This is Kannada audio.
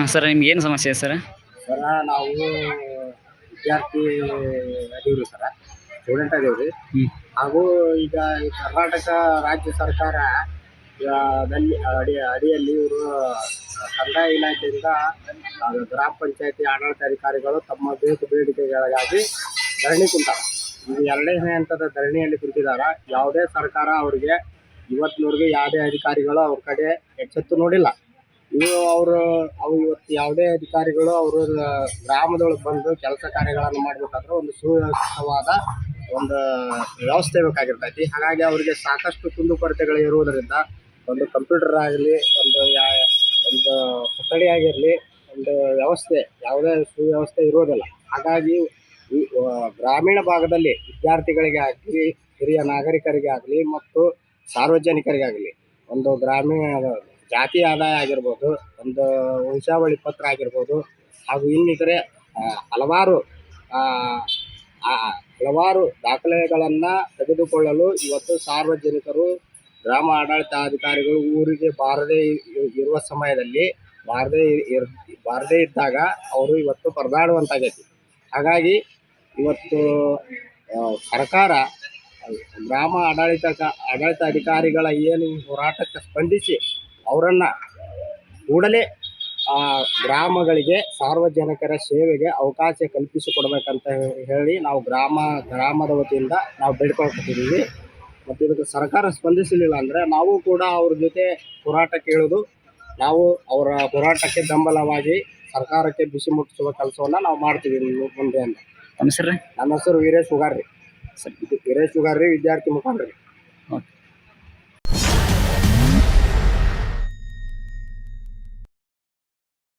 ಹಾಂ ಸರ್ ನಿಮ್ಗೆ ಏನು ಸಮಸ್ಯೆ ಸರ್? ಸರ ನಾವು ವಿದ್ಯಾರ್ಥಿ ಅದೀವ್ರಿ ಸರ ಸ್ಟೂಡೆಂಟ್ ಅದೀವ್ರಿ. ಹ್ಞೂ ಹಾಗೂ ಈಗ ಈ ಕರ್ನಾಟಕ ರಾಜ್ಯ ಸರ್ಕಾರ ಅದಲ್ಲಿ ದಲ್ಲಿ ಅಡಿ ಅಡಿಯಲ್ಲಿ ಇವರು ಕಂದಾಯ ಇಲಾಖೆಯಿಂದ ಗ್ರಾಮ ಪಂಚಾಯತಿ ಆಡಳಿತಾಧಿಕಾರಿಗಳು ತಮ್ಮ ಬೇಕು ಬೇಡಿಕೆಗಳಿಗಾಗಿ ಧರಣಿ ಕುಂತಾರ ಇದು ಎರಡನೇ ಹಂತದ ಧರಣಿಯಲ್ಲಿ ಕುಂತಿದ್ದಾರೆ ಯಾವುದೇ ಸರ್ಕಾರ ಅವರಿಗೆ ಇವತ್ತಿನವರೆಗೆ ಯಾವುದೇ ಅಧಿಕಾರಿಗಳು ಅವ್ರ ಕಡೆ ಎಚ್ಚೆತ್ತು ನೋಡಿಲ್ಲ. ಇವು ಅವರು, ಅವು ಇವತ್ತು ಯಾವುದೇ ಅಧಿಕಾರಿಗಳು ಅವರು ಗ್ರಾಮದೊಳಗೆ ಬಂದು ಕೆಲಸ ಕಾರ್ಯಗಳನ್ನು ಮಾಡಬೇಕಾದ್ರೆ ಒಂದು ಸುವ್ಯವಸ್ಥಿತವಾದ ಒಂದು ವ್ಯವಸ್ಥೆ ಬೇಕಾಗಿರ್ತೈತಿ. ಹಾಗಾಗಿ ಅವರಿಗೆ ಸಾಕಷ್ಟು ಕುಂದುಕೊರತೆಗಳು ಇರುವುದರಿಂದ ಒಂದು ಕಂಪ್ಯೂಟರ್ ಆಗಲಿ, ಒಂದು ಯಾ, ಒಂದು ಕೊಠಡಿ ಆಗಿರಲಿ, ಒಂದು ವ್ಯವಸ್ಥೆ, ಯಾವುದೇ ಸುವ್ಯವಸ್ಥೆ ಇರೋದಿಲ್ಲ ಹಾಗಾಗಿ ಗ್ರಾಮೀಣ ಭಾಗದಲ್ಲಿ ವಿದ್ಯಾರ್ಥಿಗಳಿಗೆ ಆಗಲಿ, ಹಿರಿಯ ನಾಗರಿಕರಿಗೆ ಆಗಲಿ ಮತ್ತು ಸಾರ್ವಜನಿಕರಿಗಾಗಲಿ ಒಂದು ಗ್ರಾಮೀಣ ಜಾತಿ ಆದಾಯ ಆಗಿರ್ಬೋದು, ಒಂದು ವಂಶಾವಳಿ ಪತ್ರ ಆಗಿರ್ಬೋದು, ಹಾಗೂ ಇನ್ನಿತರೆ ಹಲವಾರು ಹಲವಾರು ದಾಖಲೆಗಳನ್ನು ತೆಗೆದುಕೊಳ್ಳಲು ಇವತ್ತು ಸಾರ್ವಜನಿಕರು, ಗ್ರಾಮ ಆಡಳಿತಾಧಿಕಾರಿಗಳು ಊರಿಗೆ ಬಾರದೇ ಇರುವ ಸಮಯದಲ್ಲಿ ಬಾರದೇ ಇರ್, ಬಾರದೇ ಇದ್ದಾಗ ಅವರು ಇವತ್ತು ಪರದಾಡುವಂತಾಗೈತಿ. ಹಾಗಾಗಿ ಇವತ್ತು ಸರ್ಕಾರ, ಗ್ರಾಮ ಆಡಳಿತ ಆಡಳಿತ ಅಧಿಕಾರಿಗಳ ಏನು ಹೋರಾಟಕ್ಕೆ ಸ್ಪಂದಿಸಿ ಅವರನ್ನು ಕೂಡಲೇ ಗ್ರಾಮಗಳಿಗೆ ಸಾರ್ವಜನಿಕರ ಸೇವೆಗೆ ಅವಕಾಶ ಕಲ್ಪಿಸಿಕೊಡ್ಬೇಕಂತ ಹೇಳಿ ನಾವು ಗ್ರಾಮ ಗ್ರಾಮದ ವತಿಯಿಂದ ನಾವು ಬೇಡ್ಕೊಳ್ತಿದ್ದೀವಿ ಮತ್ತು ಇದಕ್ಕೆ ಸರ್ಕಾರ ಸ್ಪಂದಿಸಲಿಲ್ಲ ಅಂದರೆ ನಾವು ಕೂಡ ಅವ್ರ ಜೊತೆ ಹೋರಾಟ ಕೇಳೋದು ನಾವು ಅವರ ಹೋರಾಟಕ್ಕೆ ಬೆಂಬಲವಾಗಿ ಸರ್ಕಾರಕ್ಕೆ ಬಿಸಿ ಮುಟ್ಟಿಸುವ ಕೆಲಸವನ್ನು ನಾವು ಮಾಡ್ತೀವಿ ಮುಂದೆ ಅಂತ. ನಮ್ಮ ಹೆಸರು? ನನ್ನ ಹೆಸರು ವೀರೇಶ್ ಉಗಾರ್ರಿ. ಸರ್. ವೀರೇಶ್ ಉಗಾರ್ರಿ ವಿದ್ಯಾರ್ಥಿ ಮುಖಂಡ್ರಿ.